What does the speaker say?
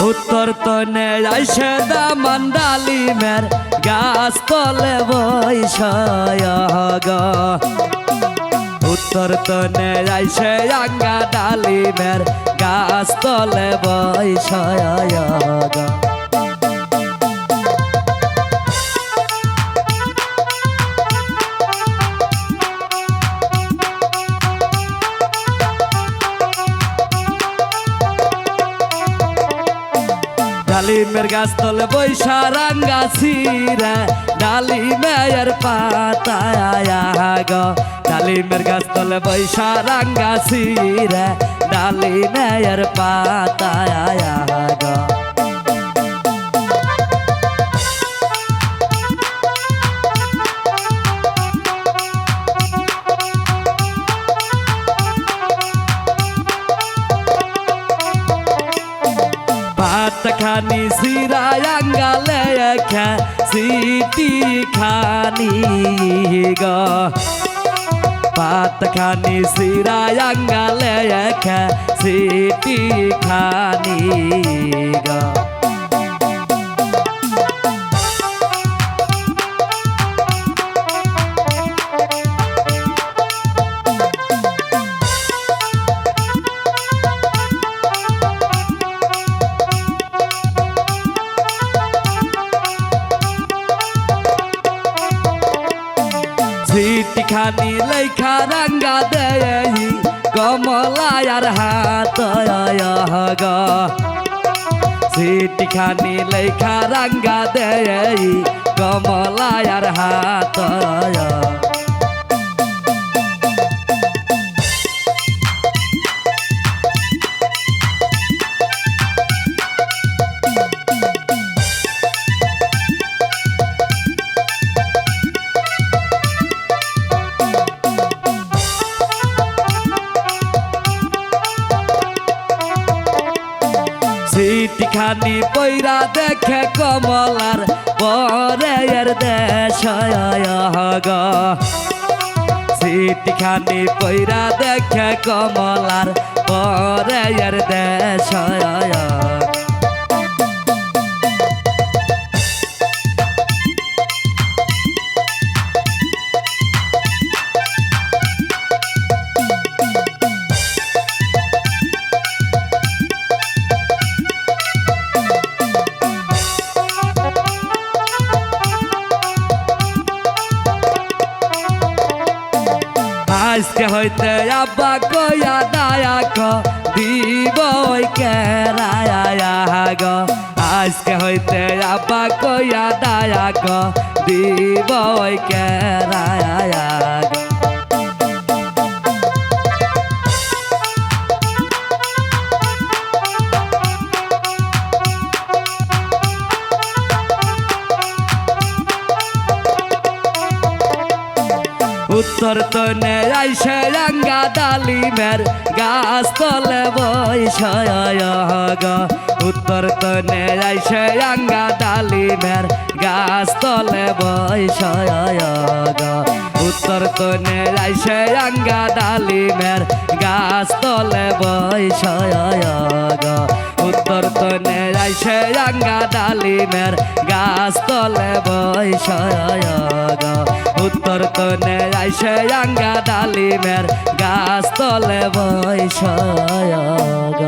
উত্তর তনে আইসে দামান ডালিমের গাছ তলে বৈশয় উত্তর তনে আইসে আঙ্গা ডালিমের গাছ তলে বৈশায় ডালিমের গাছ তলে বৈশা রাঙ্গা ছিরা ডালিমের পাতায় গ ডালিমের গাছ তলে বৈশা রাঙ্গা ছিরা ডালিমের পাতায় ভাত খানি সিরায়াঙ্গালে খা সিটি খানি গ। ভাত খানি সিরায়াঙ্গালে খা সিটি খানি সিটি খানি লেখা রঙ্গা দেই কমলায়ার হাত গ সিটি খানি লেখা রঙ্গা দেই কমলায়ার হাত সিটি খানি পৈরা দেখে কমলার পরে এর দেশ গ সিটি খানি পৈরা দেখে কমলার পরে এর দেশ আজকে হইতে আব্বা কয়া দায়াক দিব কেরায়া গ। আজকে হইতে আব্বা কয়া দায়াক দিব কেরায়া উত্তর তনে আইসে রাঙ্গা ডালিমের গাছ তলে বৈশায় গ উত্তর তনে আইসে রাঙ্গা ডালিমের গাছ তলে বৈশায় গ উত্তর তনে আইসে রাঙ্গা ডালিমের গাছ তলে বৈশায় গ উত্তর তনে আইসে রাঙ্গা ডালিমের গাছ তলে বৈশায় গ কনে আইসে আঙ্গা ডালিমের গাছ তলে বৈশায় গ।